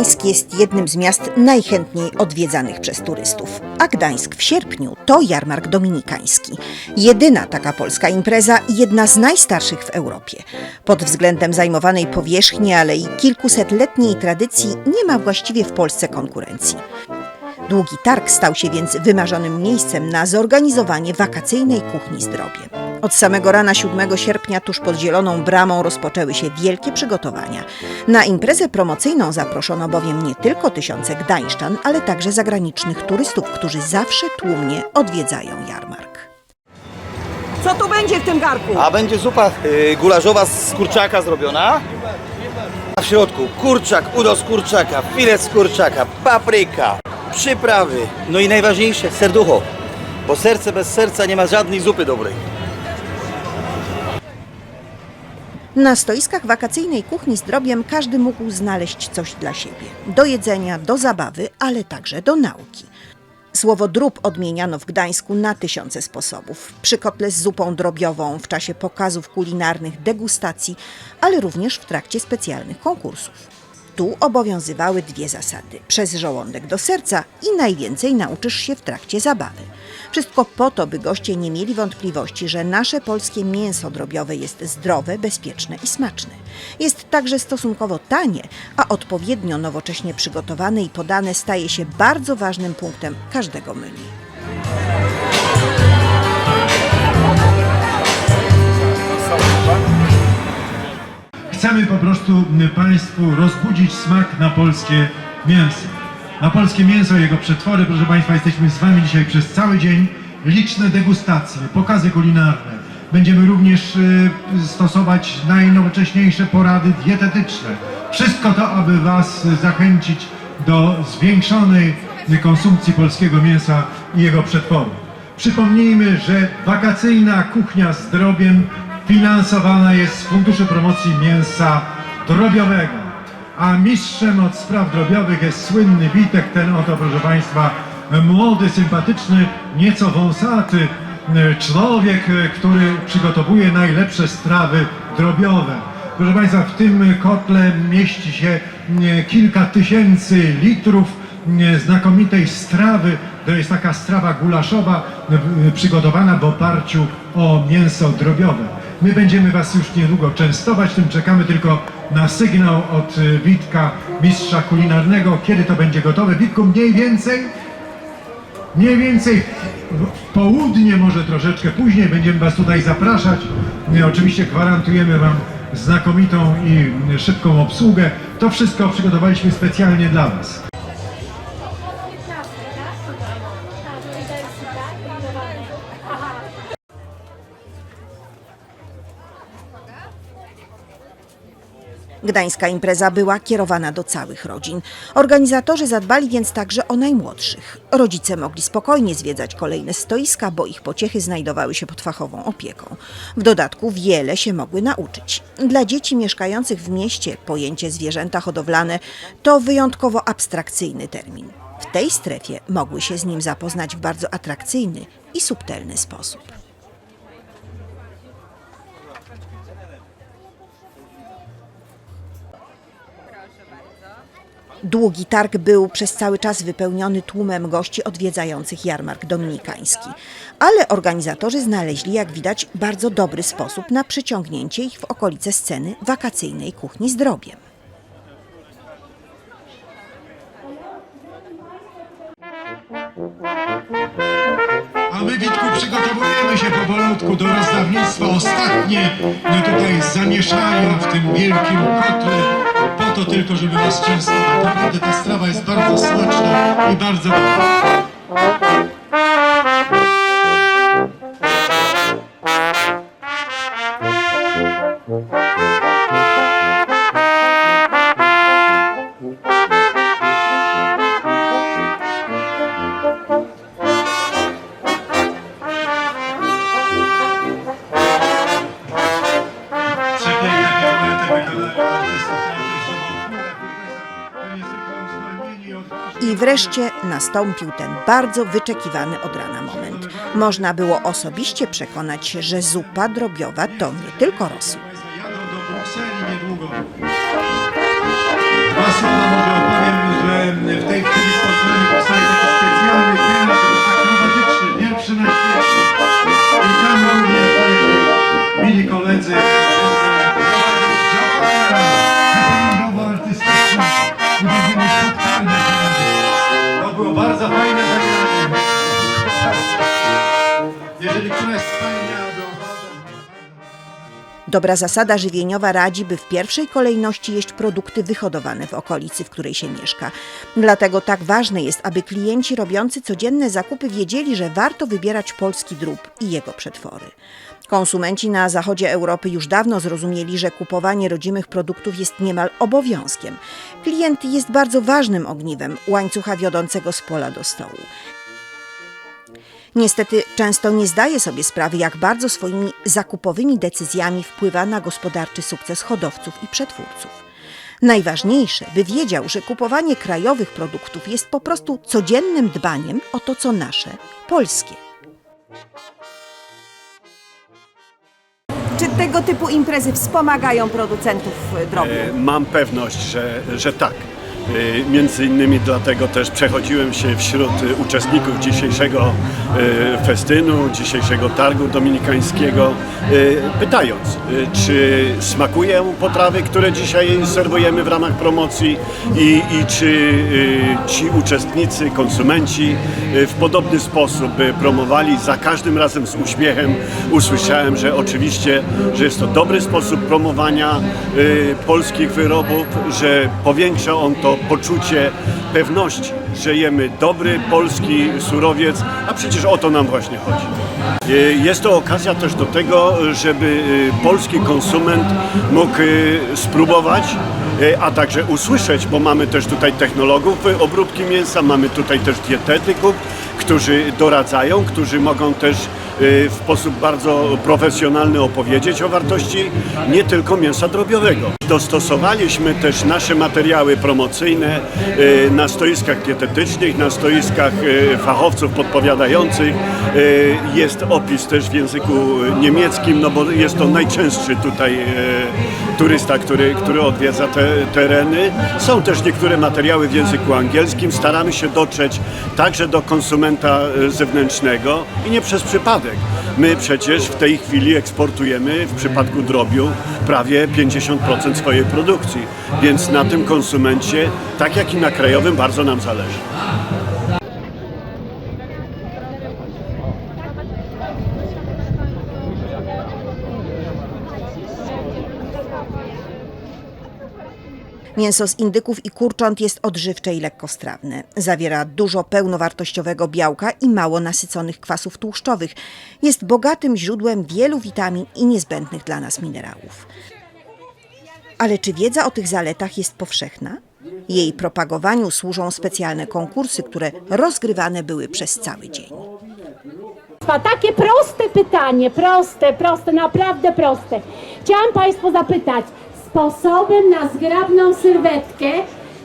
Gdańsk jest jednym z miast najchętniej odwiedzanych przez turystów. A Gdańsk w sierpniu to jarmark dominikański. Jedyna taka polska impreza i jedna z najstarszych w Europie. Pod względem zajmowanej powierzchni, ale i kilkusetletniej tradycji nie ma właściwie w Polsce konkurencji. Długi targ stał się więc wymarzonym miejscem na zorganizowanie wakacyjnej kuchni zdrobie. Od samego rana 7 sierpnia tuż pod Zieloną Bramą rozpoczęły się wielkie przygotowania. Na imprezę promocyjną zaproszono bowiem nie tylko tysiące gdańszczan, ale także zagranicznych turystów, którzy zawsze tłumnie odwiedzają jarmark. Co tu będzie w tym garku? A będzie zupa y, gulaszowa z kurczaka zrobiona. A w środku kurczak, udo z kurczaka, filet z kurczaka, papryka, przyprawy. No i najważniejsze, serducho. Bo serce bez serca nie ma żadnej zupy dobrej. Na stoiskach wakacyjnej kuchni z drobiem każdy mógł znaleźć coś dla siebie. Do jedzenia, do zabawy, ale także do nauki. Słowo drób odmieniano w Gdańsku na tysiące sposobów. Przy kotle z zupą drobiową, w czasie pokazów kulinarnych, degustacji, ale również w trakcie specjalnych konkursów. Tu obowiązywały dwie zasady: przez żołądek do serca i najwięcej nauczysz się w trakcie zabawy. Wszystko po to, by goście nie mieli wątpliwości, że nasze polskie mięso drobiowe jest zdrowe, bezpieczne i smaczne. Jest także stosunkowo tanie, a odpowiednio nowocześnie przygotowane i podane staje się bardzo ważnym punktem każdego menu. Chcemy po prostu Państwu rozbudzić smak na polskie mięso. Na polskie mięso i jego przetwory, proszę Państwa, jesteśmy z Wami dzisiaj przez cały dzień. Liczne degustacje, pokazy kulinarne. Będziemy również y, stosować najnowocześniejsze porady dietetyczne. Wszystko to, aby Was zachęcić do zwiększonej konsumpcji polskiego mięsa i jego przetworów. Przypomnijmy, że wakacyjna kuchnia z drobiem finansowana jest z Funduszy Promocji Mięsa Drobiowego. A mistrzem od spraw drobiowych jest słynny Witek, ten oto, proszę Państwa, młody, sympatyczny, nieco wąsaty e, człowiek, e, który przygotowuje najlepsze strawy drobiowe. Proszę Państwa, w tym kotle mieści się e, kilka tysięcy litrów znakomitej strawy. To jest taka strawa gulaszowa przygotowana w oparciu o mięso drobiowe. My będziemy Was już niedługo częstować, tym czekamy tylko na sygnał od e, Witka, mistrza kulinarnego, kiedy to będzie gotowe. Witku, mniej więcej Mniej więcej w południe, może troszeczkę później będziemy Was tutaj zapraszać. My Oczywiście gwarantujemy Wam znakomitą i szybką obsługę. To wszystko przygotowaliśmy specjalnie dla Was. Gdańska impreza była kierowana do całych rodzin. Organizatorzy zadbali więc także o najmłodszych. Rodzice mogli spokojnie zwiedzać kolejne stoiska, bo ich pociechy znajdowały się pod fachową opieką. W dodatku wiele się mogły nauczyć. Dla dzieci mieszkających w mieście pojęcie zwierzęta hodowlane to wyjątkowo abstrakcyjny termin. W tej strefie mogły się z nim zapoznać w bardzo atrakcyjny i subtelny sposób. Długi targ był przez cały czas wypełniony tłumem gości odwiedzających jarmark dominikański. Ale organizatorzy znaleźli, jak widać, bardzo dobry sposób na przyciągnięcie ich w okolice sceny wakacyjnej kuchni z drobiem. A my, Witku, przygotowujemy się powolutku do rozdawnictwa. Ostatnie no tutaj zamieszania w tym wielkim kotle. To tylko, żeby was częstować. Naprawdę ta strawa jest bardzo smaczna i bardzo dobra. Wreszcie nastąpił ten bardzo wyczekiwany od rana moment. Można było osobiście przekonać się, że zupa drobiowa to nie tylko rosół. Dwa słowa może opowiem, że w tej chwili Dobra zasada żywieniowa radzi, by w pierwszej kolejności jeść produkty wyhodowane w okolicy, w której się mieszka. Dlatego tak ważne jest, aby klienci robiący codzienne zakupy wiedzieli, że warto wybierać polski drób i jego przetwory. Konsumenci na zachodzie Europy już dawno zrozumieli, że kupowanie rodzimych produktów jest niemal obowiązkiem. Klient jest bardzo ważnym ogniwem łańcucha wiodącego z pola do stołu. Niestety często nie zdaje sobie sprawy, jak bardzo swoimi zakupowymi decyzjami wpływa na gospodarczy sukces hodowców i przetwórców. Najważniejsze, by wiedział, że kupowanie krajowych produktów jest po prostu codziennym dbaniem o to, co nasze, polskie. Czy tego typu imprezy wspomagają producentów drobnych? E, Mam pewność, że, że tak. E, Między innymi dlatego też przechodziłem się wśród uczestników dzisiejszego e, festynu, dzisiejszego targu dominikańskiego, e, pytając, czy smakują potrawy, które dzisiaj serwujemy w ramach promocji i, i czy ci uczestnicy, konsumenci w podobny sposób promowali. Za każdym razem z uśmiechem usłyszałem, że oczywiście, że jest to dobry sposób promowania polskich wyrobów, że powiększa on to poczucie pewności, że jemy dobry polski surowiec, a przecież o to nam właśnie chodzi. E, Jest to okazja też do tego, żeby e, polski konsument mógł e, spróbować, a także usłyszeć, bo mamy też tutaj technologów obróbki mięsa, mamy tutaj też dietetyków, którzy doradzają, którzy mogą też w sposób bardzo profesjonalny opowiedzieć o wartości nie tylko mięsa drobiowego. Dostosowaliśmy też nasze materiały promocyjne e, na stoiskach dietetycznych, na stoiskach e, fachowców podpowiadających. Jest opis też w języku niemieckim, no bo jest to najczęstszy tutaj turysta, który, który odwiedza te tereny. Są też niektóre materiały w języku angielskim. Staramy się dotrzeć także do konsumenta zewnętrznego i nie przez przypadek. My przecież w tej chwili eksportujemy w przypadku drobiu prawie 50% swojej produkcji, więc na tym konsumencie, tak jak i na krajowym, bardzo nam zależy. Mięso z indyków i kurcząt jest odżywcze i lekkostrawne. Zawiera dużo pełnowartościowego białka i mało nasyconych kwasów tłuszczowych. Jest bogatym źródłem wielu witamin i niezbędnych dla nas minerałów. Ale czy wiedza o tych zaletach jest powszechna? Jej propagowaniu służą specjalne konkursy, które rozgrywane były przez cały dzień. Takie proste pytanie, proste, proste, naprawdę proste. Chciałam Państwa zapytać, sposobem na zgrabną sylwetkę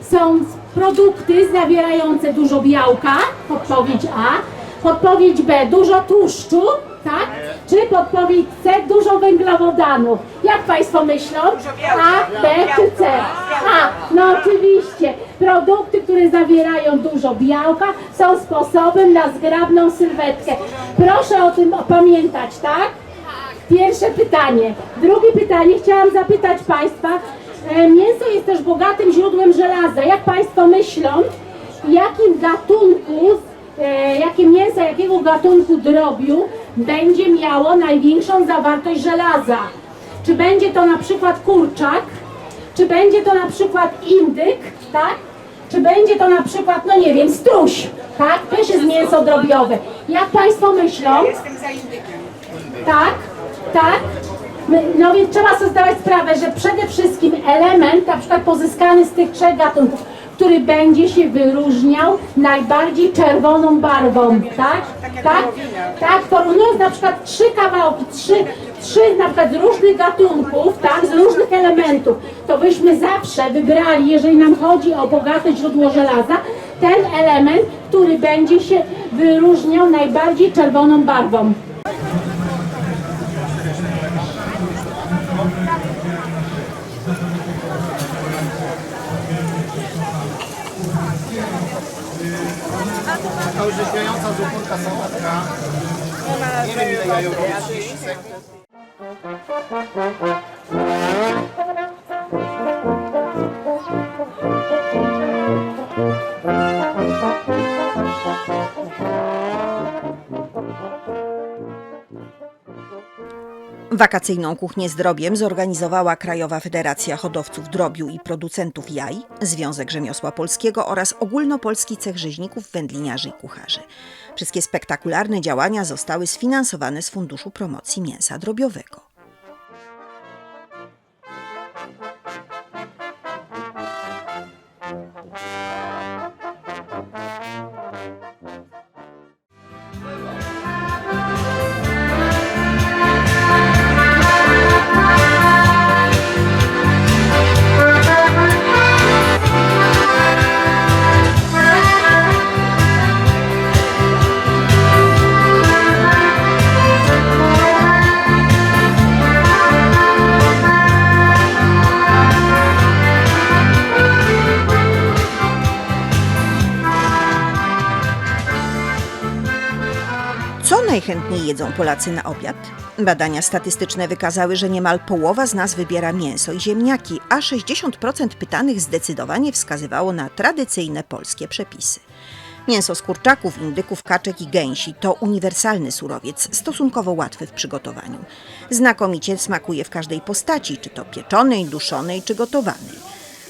są produkty zawierające dużo białka, podpowiedź A, podpowiedź B, dużo tłuszczu, tak? Czy podpowiedź C, dużo węglowodanów? Jak Państwo myślą? A, B czy C? A, no oczywiście. Produkty, które zawierają dużo białka są sposobem na zgrabną sylwetkę. Proszę o tym pamiętać, tak? Pierwsze pytanie. Drugie pytanie chciałam zapytać Państwa. e, Mięso jest też bogatym źródłem żelaza. Jak Państwo myślą, jakim gatunku, e, jakie mięso, jakiego gatunku drobiu będzie miało największą zawartość żelaza? Czy będzie to na przykład kurczak? Czy będzie to na przykład indyk, tak? Czy będzie to na przykład, no nie wiem, struś, tak? Też jest mięso drobiowe. Jak Państwo myślą? Tak, tak. No więc trzeba sobie zdawać sprawę, że przede wszystkim element, na przykład pozyskany z tych trzech gatunków, który będzie się wyróżniał najbardziej czerwoną barwą, tak? Tak? Tak, porównując na przykład trzy kawałki, trzy, trzy na przykład z różnych gatunków, tak, z różnych elementów, to byśmy zawsze wybrali, jeżeli nam chodzi o bogate źródło żelaza, ten element, który będzie się wyróżniał najbardziej czerwoną barwą. To już z ogórka sałatka. Nie wiem ile jają, 30 sekund. Wakacyjną kuchnię z drobiem zorganizowała Krajowa Federacja Hodowców Drobiu i Producentów Jaj, Związek Rzemiosła Polskiego oraz Ogólnopolski Cech Rzeźników, Wędliniarzy i Kucharzy. Wszystkie spektakularne działania zostały sfinansowane z Funduszu Promocji Mięsa Drobiowego. Najchętniej jedzą Polacy na obiad? Badania statystyczne wykazały, że niemal połowa z nas wybiera mięso i ziemniaki, a 60% pytanych zdecydowanie wskazywało na tradycyjne polskie przepisy. Mięso z kurczaków, indyków, kaczek i gęsi to uniwersalny surowiec, stosunkowo łatwy w przygotowaniu. Znakomicie smakuje w każdej postaci, czy to pieczonej, duszonej, czy gotowanej.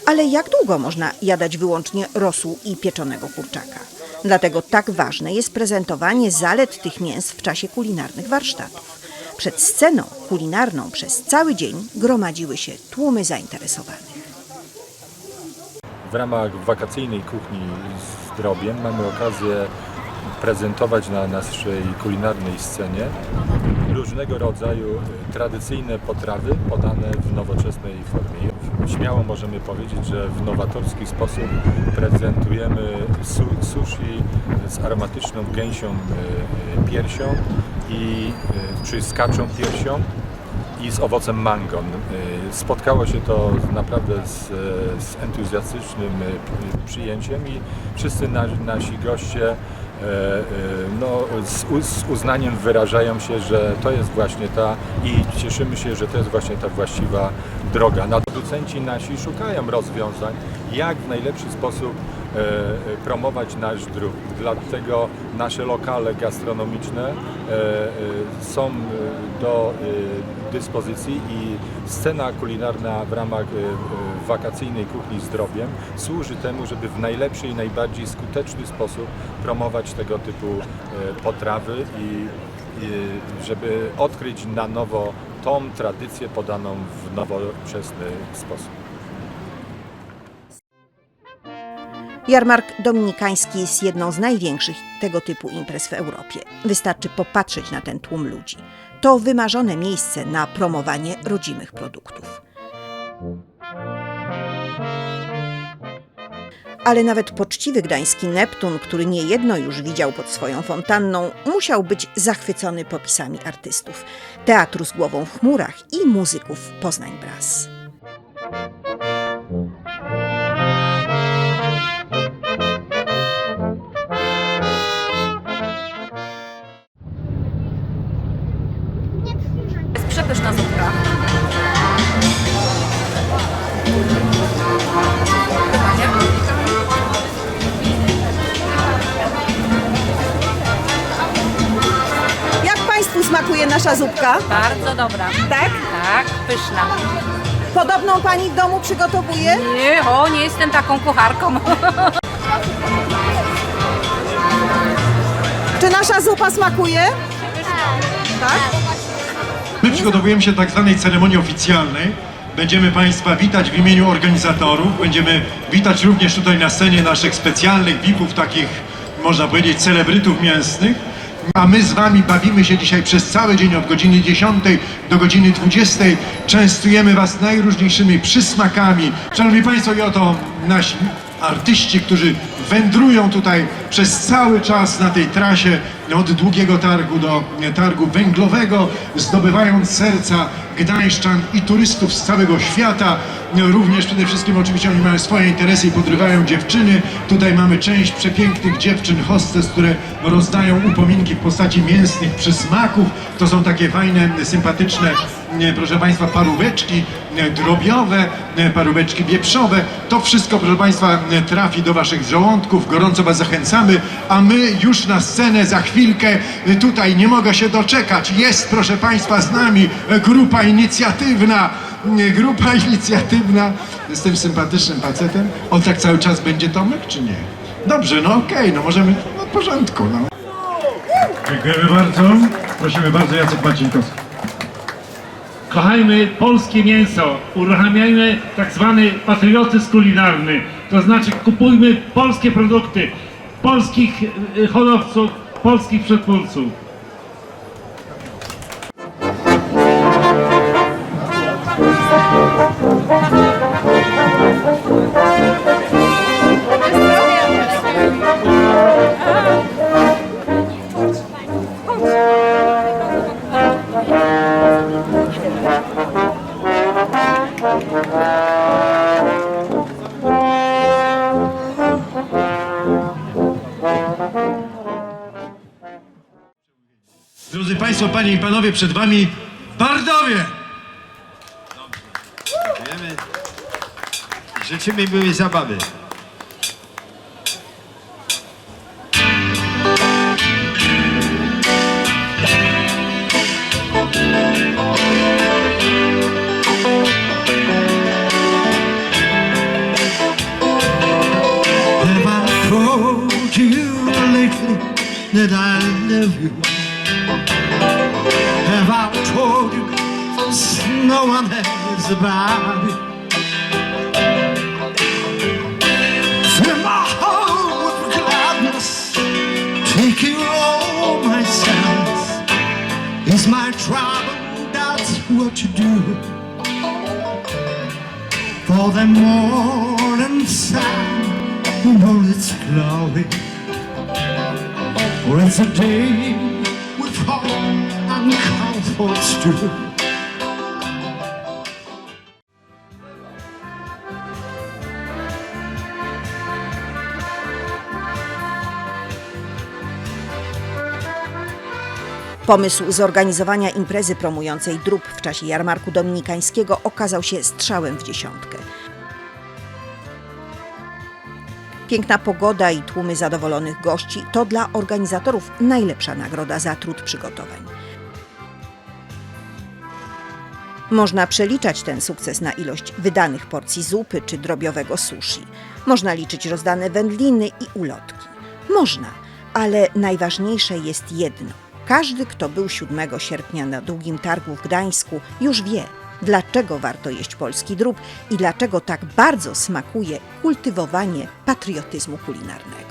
Ale jak długo można jadać wyłącznie rosół i pieczonego kurczaka? Dlatego tak ważne jest prezentowanie zalet tych mięs w czasie kulinarnych warsztatów. Przed sceną kulinarną przez cały dzień gromadziły się tłumy zainteresowanych. W ramach wakacyjnej kuchni z drobiem mamy okazję prezentować na naszej kulinarnej scenie różnego rodzaju tradycyjne potrawy podane w nowoczesnej formie. Śmiało możemy powiedzieć, że w nowatorski sposób prezentujemy su sushi z aromatyczną gęsią e, e, piersią i e, czy z kaczą piersią i z owocem mangon. Y, Spotkało się to naprawdę z, z entuzjastycznym przyjęciem i wszyscy na, nasi goście e, e, no, z, z uznaniem wyrażają się, że to jest właśnie ta i cieszymy się, że to jest właśnie ta właściwa droga. Producenci nasi szukają rozwiązań, jak w najlepszy sposób e, e, promować nasz drób. Dlatego nasze lokale gastronomiczne e, e, są e, do e, dyspozycji i scena kulinarna w ramach wakacyjnej kuchni z drobiem służy temu, żeby w najlepszy i najbardziej skuteczny sposób promować tego typu e, potrawy i i żeby odkryć na nowo tą tradycję podaną w nowoczesny sposób. Jarmark Dominikański jest jedną z największych tego typu imprez w Europie. Wystarczy popatrzeć na ten tłum ludzi. To wymarzone miejsce na promowanie rodzimych produktów. Ale nawet poczciwy gdański Neptun, który niejedno już widział pod swoją fontanną, musiał być zachwycony popisami artystów, teatru z głową w chmurach i muzyków Poznań Brass. Nasza zupka? Bardzo dobra. Tak? Tak, pyszna. Podobną Pani w domu przygotowuje? Nie, o, nie jestem taką kucharką. Czy nasza zupa smakuje? Tak? My przygotowujemy się do tak zwanej ceremonii oficjalnej, Będziemy Państwa witać w imieniu organizatorów. Będziemy witać również tutaj na scenie naszych specjalnych VIP-ów, takich można powiedzieć celebrytów mięsnych. A my z Wami bawimy się dzisiaj przez cały dzień od godziny 10 do godziny 20. Częstujemy Was najróżniejszymi przysmakami. Szanowni Państwo, i oto nasi artyści, którzy wędrują tutaj przez cały czas na tej trasie od długiego targu do targu węglowego, zdobywając serca gdańszczan i turystów z całego świata. Również przede wszystkim oczywiście oni mają swoje interesy i podrywają dziewczyny. Tutaj mamy część przepięknych dziewczyn, hostes, które rozdają upominki w postaci mięsnych przysmaków. To są takie fajne, sympatyczne, nie, proszę Państwa, paróweczki drobiowe, paróweczki wieprzowe. To wszystko, proszę Państwa, trafi do Waszych żołądków. Gorąco Was zachęcamy, a my już na scenę za chwilkę y, tutaj nie mogę się doczekać. Jest, proszę Państwa, z nami e, grupa inicjatywna. nie, Grupa inicjatywna z tym sympatycznym facetem. On tak cały czas będzie Tomek, czy nie? Dobrze, no okej, no możemy, no w porządku, no. Dziękujemy bardzo. Prosimy bardzo, Jacek Marcinkowski. Kochajmy polskie mięso, uruchamiajmy tak zwany patriotyzm kulinarny, to znaczy kupujmy polskie produkty, polskich y, hodowców, polskich przetwórców. Państwo, Panie i Panowie, przed Wami Bardowie! Wiemy. Życzymy miłej zabawy. Have I told you lately that I love you? Have I told you no one else about it? Fill my heart with gladness, take you all my sins. Is my trouble, that's what you do. For the morning sun you know its glory. For it's a day and comforts too. Pomysł zorganizowania imprezy promującej drób w czasie jarmarku dominikańskiego okazał się strzałem w dziesiątkę. Piękna pogoda i tłumy zadowolonych gości to dla organizatorów najlepsza nagroda za trud przygotowań. Można przeliczać ten sukces na ilość wydanych porcji zupy czy drobiowego sushi. Można liczyć rozdane wędliny i ulotki. Można, ale najważniejsze jest jedno. Każdy, kto był 7 sierpnia na Długim Targu w Gdańsku, już wie, dlaczego warto jeść polski drób i dlaczego tak bardzo smakuje kultywowanie patriotyzmu kulinarnego.